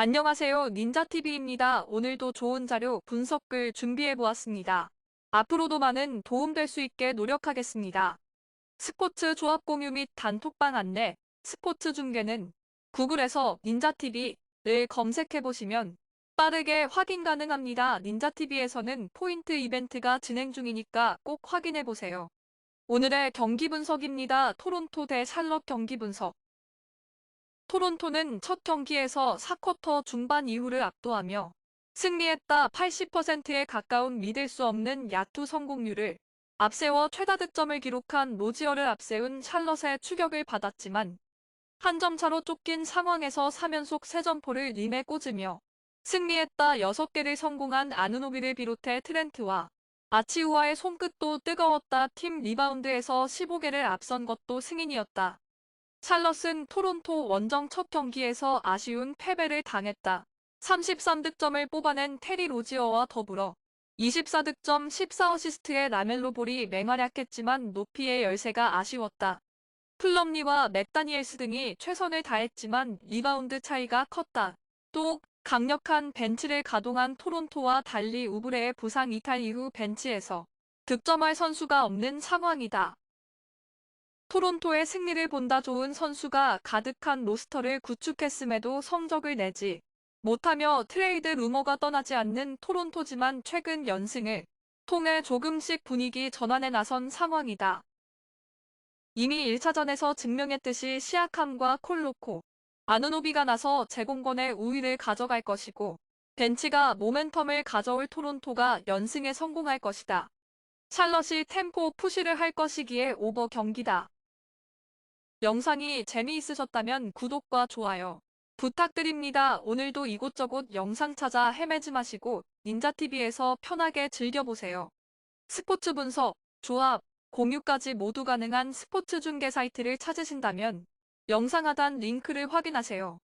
안녕하세요. 닌자TV입니다. 오늘도 좋은 자료 분석글 준비해보았습니다. 앞으로도 많은 도움될 수 있게 노력하겠습니다. 스포츠 조합 공유 및 단톡방 안내, 스포츠 중계는 구글에서 닌자TV를 검색해보시면 빠르게 확인 가능합니다. 닌자TV에서는 포인트 이벤트가 진행 중이니까 꼭 확인해보세요. 오늘의 경기 분석입니다. 토론토 대 샬럿 경기 분석. 토론토는 첫 경기에서 4쿼터 중반 이후를 압도하며 승리했다 80%에 가까운 믿을 수 없는 야투 성공률을 앞세워 최다 득점을 기록한 로지어를 앞세운 샬럿의 추격을 받았지만 한 점 차로 쫓긴 상황에서 3연속 3점포를 림에 꽂으며 승리했다 6개를 성공한 아누노비를 비롯해 트렌트와 아치우와의 손끝도 뜨거웠다 팀 리바운드에서 15개를 앞선 것도 승인이었다. 찰럿은 토론토 원정 첫 경기에서 아쉬운 패배를 당했다. 33득점을 뽑아낸 테리 로지어와 더불어 24득점 14어시스트의 라멜로 볼이 맹활약했지만 높이의 열세가 아쉬웠다. 플럼리와 맥다니엘스 등이 최선을 다했지만 리바운드 차이가 컸다. 또 강력한 벤치를 가동한 토론토와 달리 우브레의 부상 이탈 이후 벤치에서 득점할 선수가 없는 상황이다. 토론토의 승리를 본다 좋은 선수가 가득한 로스터를 구축했음에도 성적을 내지 못하며 트레이드 루머가 떠나지 않는 토론토지만 최근 연승을 통해 조금씩 분위기 전환에 나선 상황이다. 이미 1차전에서 증명했듯이 시아캄과 콜로코, 아누노비가 나서 제공권의 우위를 가져갈 것이고 벤치가 모멘텀을 가져올 토론토가 연승에 성공할 것이다. 샬럿이 템포 푸시를 할 것이기에 오버 경기다. 영상이 재미있으셨다면 구독과 좋아요 부탁드립니다. 오늘도 이곳저곳 영상 찾아 헤매지 마시고 닌자TV에서 편하게 즐겨보세요. 스포츠 분석, 조합, 공유까지 모두 가능한 스포츠 중계 사이트를 찾으신다면 영상 하단 링크를 확인하세요.